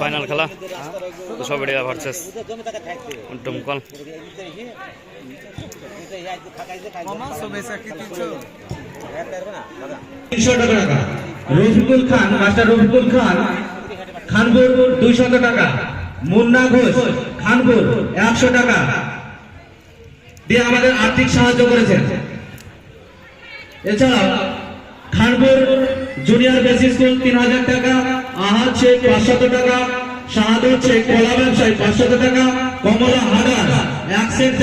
Final খেলা। সবেড়িয়া versus Domkal তিনশো টাকা রফিকুল খান, মাস্টার রফিকুল খান। খানপুর দুইশত টাকা। মুন্না ঘোষ, খানপুর, একশো টাকা। দিয়ে আমাদের আর্থিক সাহায্য করেছেন। এছাড়াও, খানপুর জুনিয়র বেসিক স্কুল তিন হাজার টাকা। আহাদ শেখ পাঁচশত টাকা শাহাদুর শেখ কলা ব্যবসায়ী পাঁচশত টাকা, কমলা হাদার, এক সেট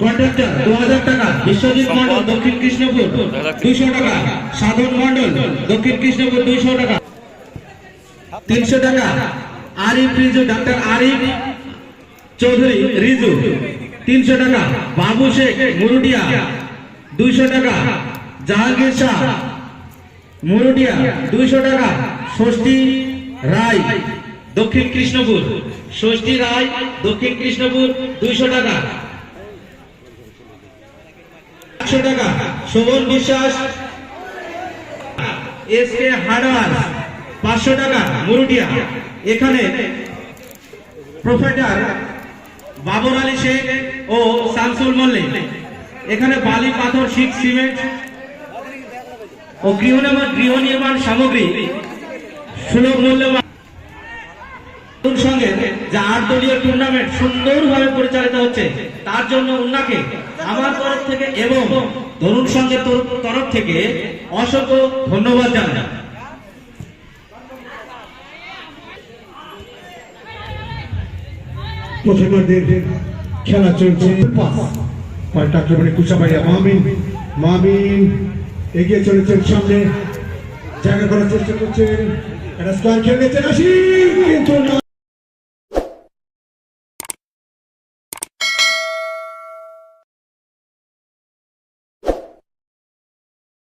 কন্ট্রাক্টর দু হাজার টাকা, বিশ্বজিৎ মন্ডল দক্ষিণ কৃষ্ণপুর, দুইশো টাকা, সাধন মন্ডল দক্ষিণ কৃষ্ণপুর, দুইশো টাকা। তিনশো টাকা, আরিফ রিজু, ডাক্তার আরিফ চৌধুরী, রিজু। তিনশো টাকা, বাবু শেখ, মুরুডিয়া। দুইশো টাকা, জাহাঙ্গীর শাহ, মুরুডিয়া। দুইশো টাকা, ষষ্ঠী রায়, দক্ষিণ কৃষ্ণপুর। ষষ্ঠী রায়, দক্ষিণ কৃষ্ণপুর, দুইশো টাকা। একশো টাকা শোভন বিশ্বাস। এস কে হার্ডওয়ার পাঁচশো টাকা মুরুডিয়া এখানে প্রোফেটার বাবর আলী শেখ ও শামসুল মল্লিক। এখানে বালি, পাথর শীত সিমেন্ট ও গৃহ নির্মাণ গৃহ নির্মাণ সামগ্রী সুলভ মূল্যবান সঙ্গে যে আট দলীয় টুর্নামেন্ট সুন্দরভাবে পরিচালিত হচ্ছে, তার জন্য উন্নাকে আমার তরফ থেকে এবং তরুণ তর- তরফ থেকে অসংখ্য ধন্যবাদ খেলা চলছে। পাল্টা কুচাবাইয়া মামিন মামিন এগিয়ে চলেছেন সামনে। জায়গা করার চেষ্টা করছেন। একটা স্কোয়ার খেলেছেন আসি কিন্তু